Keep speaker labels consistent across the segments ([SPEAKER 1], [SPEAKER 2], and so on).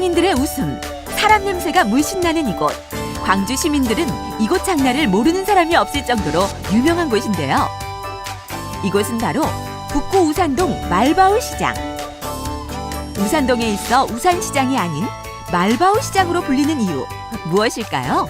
[SPEAKER 1] 음식의 웃음, 사람 냄새가 물씬 나는 이곳. 광주 시민들은 이곳 장날을 모르는 사람이 없을 정도로 유명한 곳인데요. 이곳은 바로 북구 우산동 말바울 시장. 우산동에 있어 우산시장이 아닌 말바울 시장으로 불리는 이유 무엇일까요?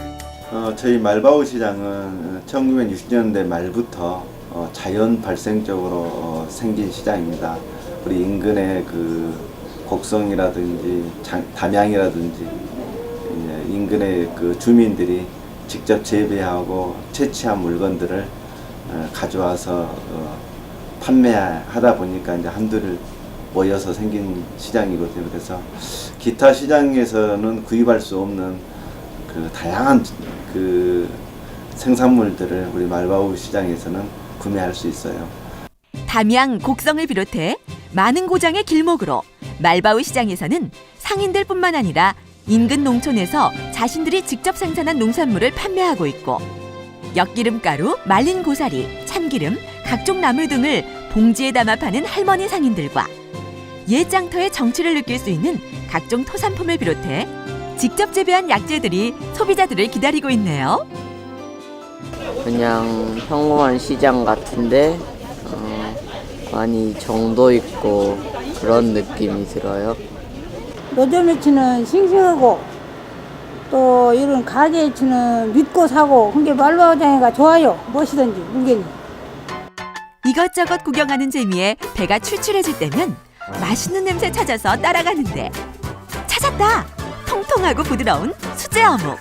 [SPEAKER 2] 어, 저희 말바우 시장은 1960년대 말부터 어, 자연 발생적으로 어, 생긴 시장입니다. 우리 인근의 그 곡성이라든지 장- 담양이라든지 인근의 그 주민들이 직접 재배하고 채취한 물건들을 어, 가져와서 어, 판매하다 보니까 이제 한둘 모여서 생긴 시장이거든요. 그래서 기타 시장에서는 구입할 수 없는 그 다양한 그 생산물들을 우리 말바우 시장에서는 구매할 수 있어요.
[SPEAKER 1] 담양, 곡성을 비롯해 많은 고장의 길목으로 말바우 시장에서는 상인들뿐만 아니라 인근 농촌에서 자신들이 직접 생산한 농산물을 판매하고 있고 엿기름가루, 말린 고사리, 참기름, 각종 나물 등을 봉지에 담아 파는 할머니 상인들과 옛 장터의 정취를 느낄 수 있는 각종 토산품을 비롯해 직접 재배한 약재들이 소비자들을 기다리고 있네요.
[SPEAKER 3] 그냥 평범한 시장 같은데 어, 많이 정도 있고 그런 느낌이 들어요.
[SPEAKER 4] 노점에치는 싱싱하고 또 이런 가게에치는 믿고 사고 그게 말바장애가 좋아요 무엇이든지 물건이
[SPEAKER 1] 이것저것 구경하는 재미에 배가 출출해질 때면 맛있는 냄새 찾아서 따라가는데 찾았다! 통통하고 부드러운 수제 어묵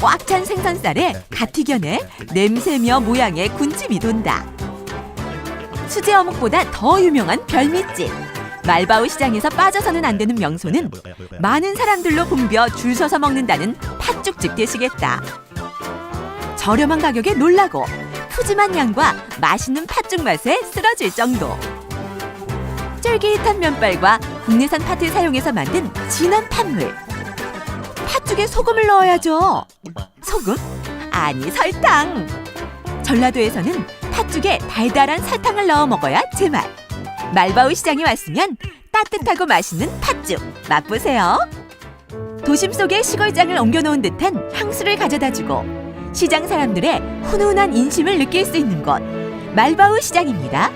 [SPEAKER 1] 꽉 찬 생선살에 갓 튀겨내 냄새며 모양의 군침이 돈다 수제 어묵보다 더 유명한 별미집 말바우 시장에서 빠져서는 안 되는 명소는 많은 사람들로 붐벼 줄 서서 먹는다는 팥죽집 되시겠다 저렴한 가격에 놀라고 푸짐한 양과 맛있는 팥죽 맛에 쓰러질 정도. 쫄깃한 면발과 국내산 팥을 사용해서 만든 진한 팥물. 팥죽에 소금을 넣어야죠. 소금? 아니 설탕. 전라도에서는 팥죽에 달달한 설탕을 넣어 먹어야 제맛. 말바우 시장에 왔으면 따뜻하고 맛있는 팥죽 맛보세요. 도심 속에 시골장을 옮겨놓은 듯한 향수를 가져다주고 시장 사람들의 훈훈한 인심을 느낄 수 있는 곳 말바우 시장입니다.